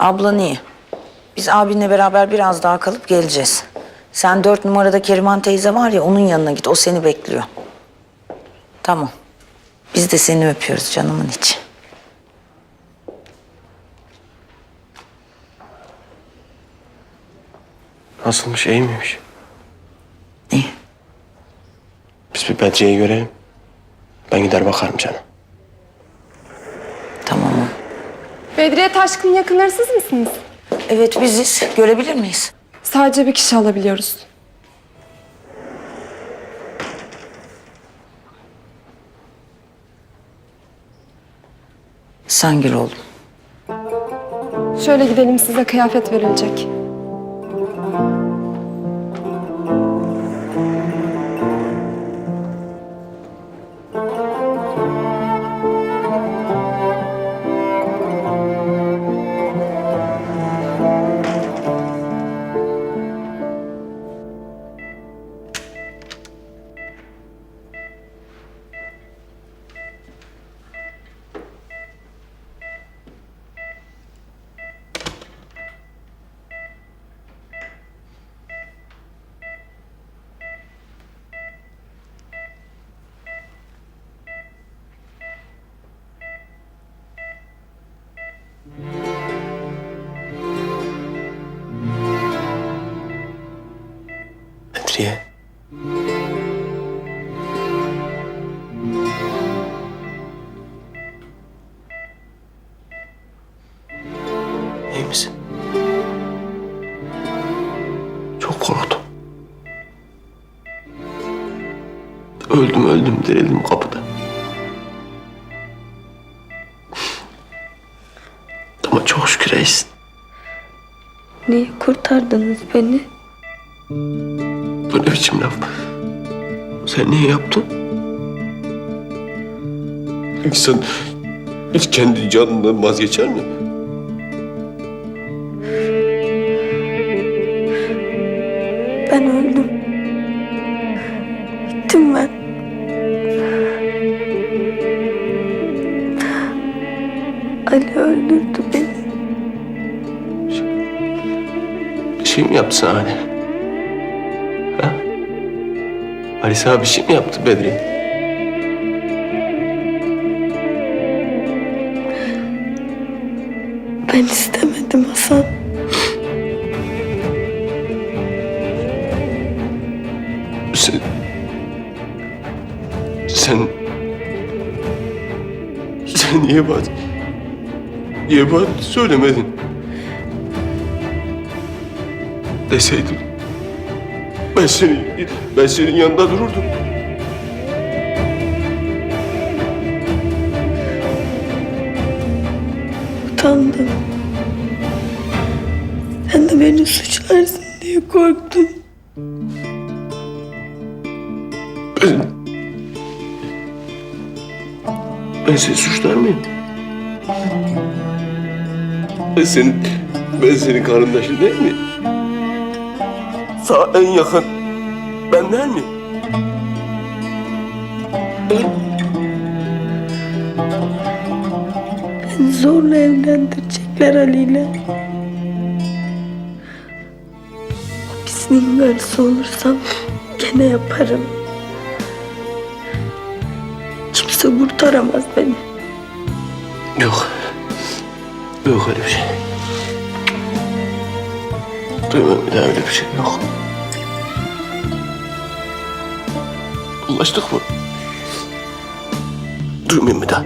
Ablan iyi. Biz abinle beraber biraz daha kalıp geleceğiz. Sen dört numarada Keriman teyze var ya onun yanına git. O seni bekliyor. Tamam. Biz de seni öpüyoruz canımın içi. Nasılmış iyi miymiş? İyi. Biz bir Bedriye'yi görelim. Ben gider bakarım canım. Tamam. Bedriye Taşkın'ın yakınları siz misiniz? Evet biziz. Görebilir miyiz? Sadece bir kişi alabiliyoruz. Sen gir oğlum. Şöyle gidelim size kıyafet verilecek. Bedriye. İyi misin? Çok korktum. Öldüm öldüm dirildim kapıda. Ama çok şükür iyisin. Niye kurtardınız beni? Bu ne biçim laf? Sen niye yaptın? İnsan hiç kendi canından vazgeçer mi? Ben öldüm. Bittim ben. Ali öldürdü beni. Bir şey mi yaptı sana Ali? Ali sana bir şey mi yaptı Bedri? Ben istemedim Hasan. Sen... Sen... Sen niye bana... Niye bana söylemedin? Deseydin... Ben senin... Ben senin yanında dururdum. Utandım. Sen de beni suçlarsın diye korktum. Ben... Ben seni suçlar mıyım? Ben senin... Ben senin karındaşın değil mi? Sana en yakın... Ben değil mi? Beni zorla evlendirecekler Ali'yle. Hapisinin garısı olursam gene yaparım. Kimse kurtaramaz beni. Yok. Yok öyle bir şey. Duymam bir daha öyle bir şey yok. Anlaştık mı? Duymayayım bir daha.